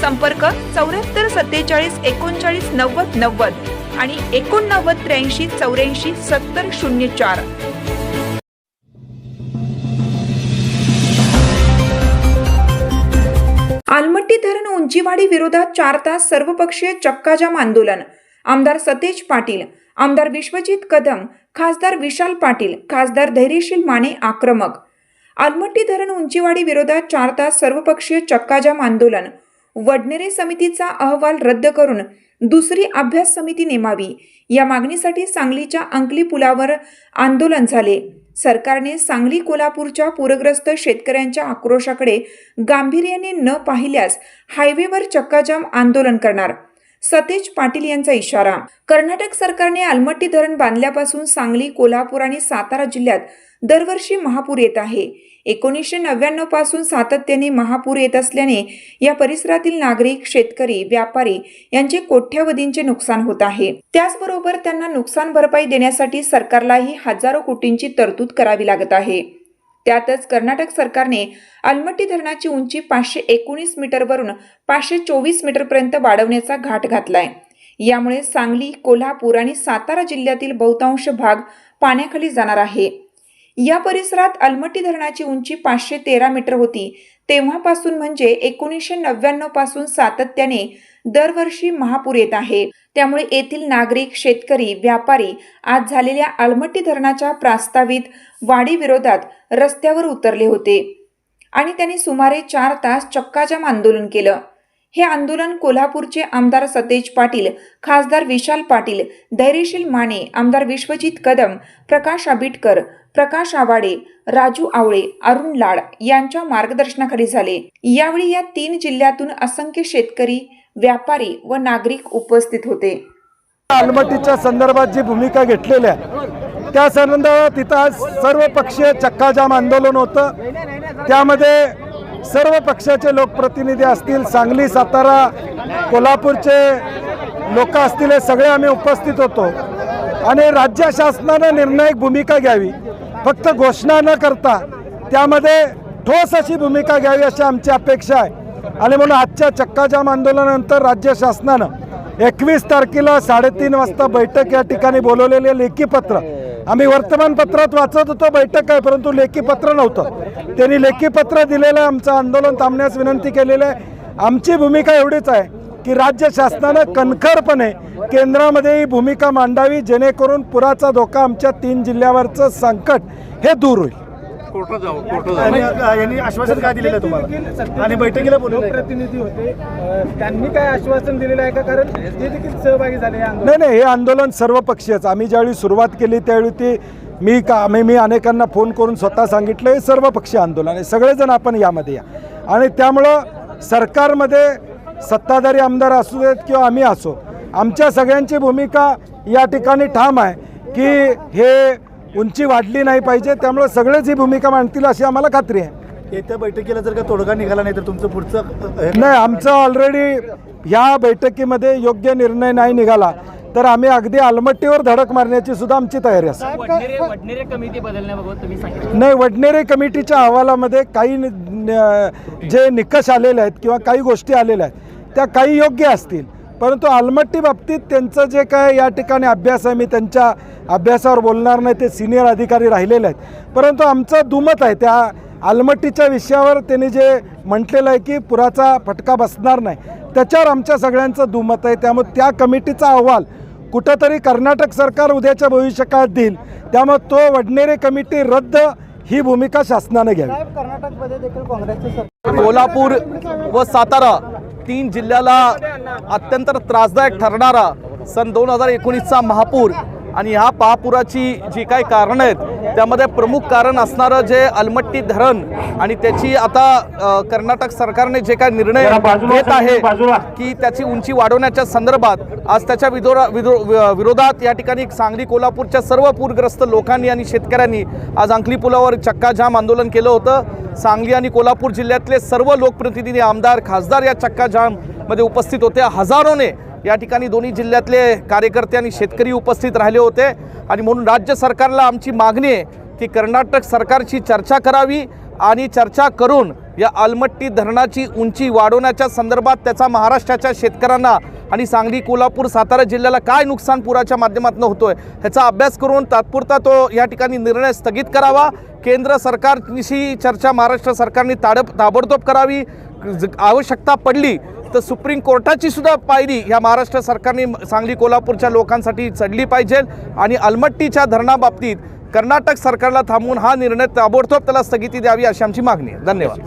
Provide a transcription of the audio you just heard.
संपर्क चौऱ्याहत्तर सत्तेचाळीस एकोणचाळीस नव्वद नव्वद आणि एकोणनव्वद त्र्याऐंशी चौऱ्याऐंशी सत्तर शून्य चार. आलमट्टी धरण उंचीवाडी विरोधात चार तास सर्वपक्षीय चक्काजाम आंदोलन. आमदार सतेज पाटील आमदार विश्वजित कदम खासदार विशाल पाटील खासदार धैर्यशील माने आक्रमक. आलमट्टी धरण उंचीवाडी विरोधात चार तास सर्वपक्षीय चक्काजाम आंदोलन. वडनेरे समितीचा अहवाल रद्द करून दुसरी अभ्यास समिती नेमावी. या मागणीसाठी सांगलीच्या अंकली पुलावर आंदोलन झाले. सरकारने सांगली कोल्हापूरच्या पूरग्रस्त शेतकऱ्यांच्या आक्रोशाकडे गांभीर्याने न पाहिल्यास हायवेवर चक्काजाम आंदोलन करणार. सतेज पाटील यांचा इशारा. कर्नाटक सरकारने अलमट्टी धरण बांधल्यापासून सांगली कोल्हापूर आणि सातारा जिल्ह्यात दरवर्षी महापूर येत आहे. एकोणीसशे नव्याण्णवपासून सातत्याने महापूर येत असल्याने या परिसरातील नागरिक शेतकरी व्यापारी यांचे कोट्यावधींचे नुकसान होत आहे. त्याचबरोबर त्यांना नुकसान भरपाई देण्यासाठी सरकारलाही हजारो कोटींची तरतूद करावी लागत आहे. त्यातच कर्नाटक सरकारने अलमट्टी धरणाची उंची पाचशे एकोणीस मीटरवरून पाचशे चोवीस मीटरपर्यंत वाढवण्याचा घाट घातलाय. यामुळे सांगली कोल्हापूर आणि सातारा जिल्ह्यातील बहुतांश भाग पाण्याखाली जाणार आहे. या परिसरात अलमट्टी धरणाची उंची पाचशे तेरा मीटर होती. तेव्हापासून म्हणजे एकोणीसशे नव्याण्णवपासून सातत्याने दरवर्षी महापूर येत आहे. त्यामुळे येथील नागरिक शेतकरी व्यापारी आज झालेल्या अलमट्टी धरणाच्या प्रास्तावित वाढीविरोधात रस्त्यावर उतरले होते आणि त्यांनी सुमारे चार तास चक्काजाम आंदोलन केलं. हे आंदोलन कोल्हापूरचे आमदार सतेज पाटील खासदार विशाल पाटील धैर्यशील माने आमदार विश्वजित कदम प्रकाश आबिटकर प्रकाश आवाडे राजू आवळे अरुण लाड यांच्या मार्गदर्शनाखाली झाले. यावेळी या तीन जिल्ह्यातून असंख्य शेतकरी व्यापारी व नागरिक उपस्थित होते. आलमटीच्या संदर्भात जी भूमिका घेतलेल्या त्या संदर्भात तिथं आज सर्व पक्षीय चक्काजाम आंदोलन होतं. त्यामध्ये सर्व पक्षाचे लोकप्रतिनिधी असतील सांगली सातारा कोल्हापूरचे लोक असतील हे सगळे आम्ही उपस्थित होतो. आणि राज्य शासनानं निर्णायक भूमिका घ्यावी. फक्त घोषणा न करता त्यामध्ये ठोस अशी भूमिका घ्यावी अशी आमची अपेक्षा आहे. आणि म्हणून आजच्या चक्काजाम आंदोलनानंतर राज्य शासनानं एकवीस तारखेला साडेतीन वाजता बैठक या ठिकाणी बोलवलेले लेखी पत्र. आम्ही वर्तमानपत्रात वाचत होतो बैठक काय परंतु लेखी पत्र नव्हतं. त्यांनी लेखी पत्र दिलेलं आहे आमचं आंदोलन थांबण्यास विनंती केलेली आहे. आमची भूमिका एवढीच आहे की राज्य शासनानं कणखरपणे केंद्रामध्ये ही भूमिका मांडावी जेणेकरून पुराचा धोका आमच्या तीन जिल्ह्यावरचं संकट हे दूर होईल. कोर्टात जाऊ कोर्टात आणि जाऊ यांनी आश्वासन काय दिलेलं तुम्हाला? आणि बैठकीला बोलवलं प्रतिनिधी होते. अ, त्यांनी काय आश्वासन दिलेलं आहे का? कारण ते देखील सहभागी झाले या आंदोलनात. नाही नाही हे आंदोलन सर्व पक्षीयच. आम्ही ज्यावेळी सुरुवात केली त्यावेळी ती मी का आम्ही मी अनेकांना फोन करून स्वतः सांगितलं हे सर्व पक्षीय आंदोलन आहे. सगळेजण आपण यामध्ये या. आणि त्यामुळं सरकारमध्ये सत्ताधारी आमदार असू देत किंवा आम्ही असो आमच्या सगळ्यांची भूमिका या ठिकाणी ठाम आहे की हे उंची वाढली नाही पाहिजे त्यामुळं सगळेच ही भूमिका मांडतील अशी आम्हाला खात्री आहे. येत्या बैठकीला जर का तोडगा निघाला नाही तर तुमचं पुढचं नाही आमचं ऑलरेडी ह्या बैठकीमध्ये योग्य निर्णय नाही निघाला. तर आम्ही अगदी आलमट्टीवर धडक मारण्याची सुद्धा आमची तयारी सांगितलं. नाही वडनेरे कमिटीच्या अहवालामध्ये काही जे निकष आलेले आहेत किंवा काही गोष्टी आलेल्या आहेत त्या काही योग्य असतील. परंतु आलमट्टी बाबतीत त्यांचं जे काय या ठिकाणी अभ्यास आहे मी त्यांच्या अभ्यासावर बोलणार नाही ते सिनियर अधिकारी राहिलेले आहेत. परंतु आमचं दुमत आहे त्या आलमट्टीच्या विषयावर त्यांनी जे म्हटलेलं आहे की पुराचा फटका बसणार नाही. त्याच्यावर आमच्या सगळ्यांचं दुमत आहे. त्यामुळे त्या कमिटीचा अहवाल कुठंतरी कर्नाटक सरकार उद्याच्या भविष्यकाळात देईल. त्यामुळे तो वडनेरे कमिटी रद्द ही भूमिका शासनानं घ्यावी. साहेब कर्नाटकमध्ये देखील काँग्रेसचे कोल्हापूर व सातारा तीन जिल्ह्याला अत्यंत त्रासदायक ठरणारा सन दोन हजार एकोणीसचा महापूर. आणि ह्या महापुराची जी काही कारणं आहेत त्यामध्ये प्रमुख कारण असणारं जे अलमट्टी धरण आणि त्याची आता कर्नाटक सरकारने जे काही निर्णय घेत आहे की त्याची उंची वाढवण्याच्या संदर्भात आज त्याच्या विदोरा विदो विरोधात या ठिकाणी सांगली कोल्हापूरच्या सर्व पूरग्रस्त लोकांनी आणि शेतकऱ्यांनी आज अंकली पुलावर चक्काजाम आंदोलन केलं होतं. सांगली आणि कोल्हापूर जिल्ह्यातले सर्व लोकप्रतिनिधी आमदार खासदार या मध्ये उपस्थित होते. हजारोने या ठिकाणी दोन्ही जिल्ह्यातले कार्यकर्ते आणि शेतकरी उपस्थित राहिले होते. आणि म्हणून राज्य सरकारला आमची मागणी आहे की कर्नाटक सरकारची चर्चा करावी आणि चर्चा करून या आलमट्टी धरणाची उंची वाढवण्याच्या संदर्भात त्याचा महाराष्ट्राच्या शेतकऱ्यांना आणि सांगली कोल्हापूर सातारा जिल्ह्याला काय नुकसान पुराच्या माध्यमातून होतोय ह्याचा अभ्यास करून तात्पुरता तो या ठिकाणी निर्णय स्थगित करावा. केंद्र सरकारशी चर्चा महाराष्ट्र सरकारने ताडब ताबडतोब करावी. ज- आवश्यकता पडली तर सुप्रीम कोर्टाची सुद्धा पायरी ह्या महाराष्ट्र सरकारने सांगली कोल्हापूरच्या लोकांसाठी चढली पाहिजे आणि अलमट्टीच्या धरणाबाबतीत कर्नाटक सरकारला थांबवून हा निर्णय ताबडतोब त्याला स्थगिती द्यावी अशी आमची मागणी आहे. धन्यवाद.